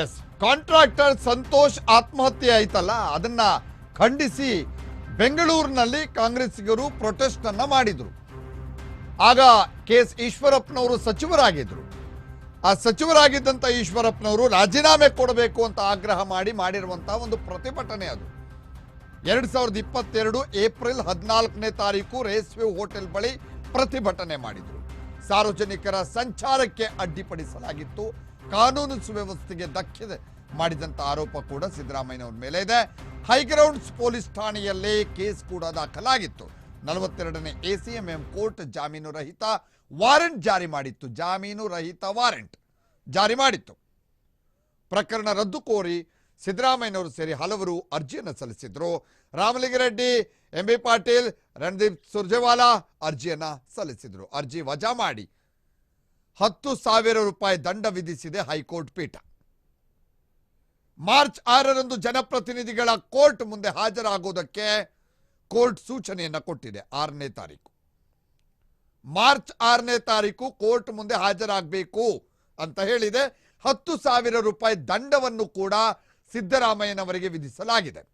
S contractor Santosh ಆತ್ಮಹತ್ಯೆ ಆಯ್ತಲ್ಲ, ಅದನ್ನ ಖಂಡಿಸಿ ಬೆಂಗಳೂರಿನಲ್ಲಿ ಕಾಂಗ್ರೆಸ್ಸಿಗರು ಪ್ರೊಟೆಸ್ಟ್ ಅನ್ನ ಮಾಡಿದ್ರು. ಆಗ ಕೆ ಎಸ್ ಈಶ್ವರಪ್ಪನವರು ಸಚಿವರಾಗಿದ್ರು. ಆ ಸಚಿವರಾಗಿದ್ದಂಥ ಈಶ್ವರಪ್ಪನವರು ರಾಜೀನಾಮೆ ಕೊಡಬೇಕು ಅಂತ ಆಗ್ರಹ ಮಾಡಿ ಮಾಡಿರುವಂತಹ ಒಂದು ಪ್ರತಿಭಟನೆ ಅದು. ಎರಡ್ ಸಾವಿರದ ಇಪ್ಪತ್ತೆರಡು ಏಪ್ರಿಲ್ ಹದಿನಾಲ್ಕನೇ ತಾರೀಕು ರೇಸ್ವೆ ಹೋಟೆಲ್ ಬಳಿ ಪ್ರತಿಭಟನೆ ಮಾಡಿದ್ರು. ಸಾರ್ವಜನಿಕರ ಸಂಚಾರಕ್ಕೆ ಅಡ್ಡಿಪಡಿಸಲಾಗಿತ್ತು. ಕಾನೂನು ಸುವ್ಯವಸ್ಥೆಗೆ ಧಕ್ಕೆ ಮಾಡಿದಂತ ಆರೋಪ ಕೂಡ ಸಿದ್ದರಾಮಯ್ಯನವ್ರ ಮೇಲೆ ಇದೆ. ಹೈಗ್ರೌಂಡ್ಸ್ ಪೊಲೀಸ್ ಠಾಣೆಯಲ್ಲೇ ಕೇಸ್ ಕೂಡ ದಾಖಲಾಗಿತ್ತು. ನಲವತ್ತೆರಡನೇ ಎಸಿಎಂಎಂ ಕೋರ್ಟ್ ಜಾಮೀನು ರಹಿತ ವಾರೆಂಟ್ ಜಾರಿ ಮಾಡಿತ್ತು. ಜಾಮೀನು ರಹಿತ ವಾರೆಂಟ್ ಜಾರಿ ಮಾಡಿತ್ತು. ಪ್ರಕರಣ ರದ್ದು ಕೋರಿ ಸಿದ್ದರಾಮಯ್ಯನವರು ಸೇರಿ ಹಲವರು ಅರ್ಜಿಯನ್ನು ಸಲ್ಲಿಸಿದ್ರು. ರಾಮಲಿಂಗರೆಡ್ಡಿ ಎಂ ಬಿ ಪಾಟೀಲ್, ರಣದೀಪ್ ಸುರ್ಜೇವಾಲಾ ಅರ್ಜಿಯನ್ನು ಸಲ್ಲಿಸಿದರು. ಅರ್ಜಿ ವಜಾ ಮಾಡಿ ಹತ್ತು ಸಾವಿರ ರೂಪಾಯಿ ದಂಡ ವಿಧಿಸಿದೆ ಹೈಕೋರ್ಟ್ ಪೀಠ. ಮಾರ್ಚ್ ಆರರಂದು ಜನಪ್ರತಿನಿಧಿಗಳ ಕೋರ್ಟ್ ಮುಂದೆ ಹಾಜರಾಗುವುದಕ್ಕೆ ಕೋರ್ಟ್ ಸೂಚನೆಯನ್ನು ಕೊಟ್ಟಿದೆ ಆರನೇ ತಾರೀಕು. ಮಾರ್ಚ್ ಆರನೇ ತಾರೀಕು ಕೋರ್ಟ್ ಮುಂದೆ ಹಾಜರಾಗಬೇಕು ಅಂತ ಹೇಳಿದೆ. ಹತ್ತು ಸಾವಿರ ರೂಪಾಯಿ ದಂಡವನ್ನು ಕೂಡ ಸಿದ್ದರಾಮಯ್ಯನವರಿಗೆ ವಿಧಿಸಲಾಗಿದೆ.